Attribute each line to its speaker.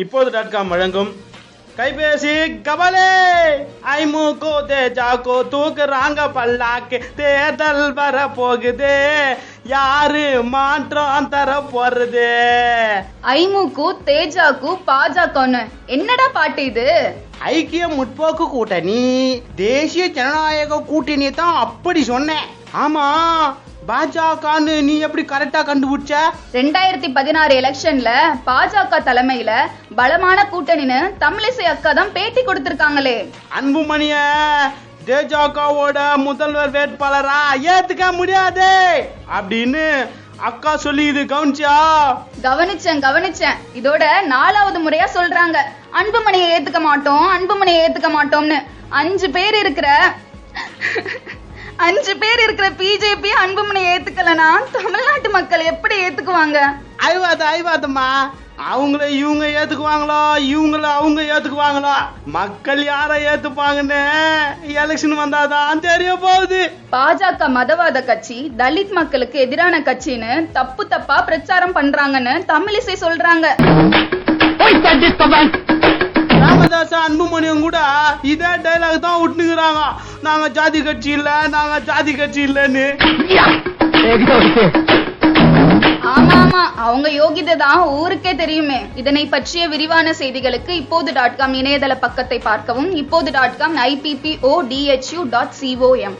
Speaker 1: இப்போது dot com வழங்கும் கைபேசி கபலே ஐமுகோ தேஜாக்கோ தூக்குறாங்க பல்லாக்கு தேர்தல் வர போகுது யாரு மாற்றம் தர போறது
Speaker 2: ஐமுக்கு தேஜாக்கு பாஜகன்னு என்னடா பாட்டு இது?
Speaker 1: ஐக்கிய முற்போக்கு கூட்டணி தேசிய ஜனநாயக கூட்டணி தான் அப்படி சொன்னேன். ஆமா பாஜகன்னு நீ எப்படி கரெக்டா கண்டுபிடிச்ச?
Speaker 2: ரெண்டாயிரத்தி பதினாறு எலெக்ஷன்ல பாஜக தலைமையில பலமான கூட்டணின்னு தமிழிசை அக்கா தான் பேட்டி கொடுத்திருக்காங்களே.
Speaker 1: அன்புமணிய தேஜகவோட முதல்வர் வேட்பாளரா? ஏத்துக்க முடியாது! அப்படின்னு அக்கா சொல்லி இது கவனிச்சா
Speaker 2: கவனிச்சேன் கவனிச்சேன். இதோட நாலாவது முறையா சொல்றாங்க. அன்புமணியை ஏத்துக்க மாட்டோம் அன்புமணியை ஏத்துக்க மாட்டோம்னு. அஞ்சு பேர் இருக்கிற அஞ்சு பேர் இருக்கிற பிஜேபி அன்புமணியை ஏத்துக்கலனா தமிழ்நாட்டு மக்கள் எப்படி ஏத்துக்குவாங்க?
Speaker 1: ஐவாத ஐவாதம்மா. அவங்கள இவங்க ஏத்துக்குவாங்களோ? இவங்கள அவங்க ஏத்துக்குவாங்களோ? மக்கள் யாரை ஏத்துப்பாங்கன்னு எலெக்ஷன் வந்தாதான் தெரிய போகுது.
Speaker 2: பாஜக மதவாத கட்சி தலித் மக்களுக்கு எதிரான கட்சின்னு தப்பு தப்பா பிரச்சாரம் பண்றாங்கன்னு தமிழிசை சொல்றாங்க.
Speaker 1: சுப்பிரமணியம் கூட இதே டைலாக் தான் விட்டுக்கிறாங்க நாங்க ஜாதி கட்சி இல்ல நாங்க ஜாதி கட்சி இல்லன்னு.
Speaker 2: ஆமா ஆமா அவங்க யோகிதை தான் ஊருக்கே தெரியுமே. இதனை பற்றிய விரிவான செய்திகளுக்கு இப்போது டாட் காம் இணையதள பக்கத்தை பார்க்கவும் இப்போது dot com IBPO DHU dot COM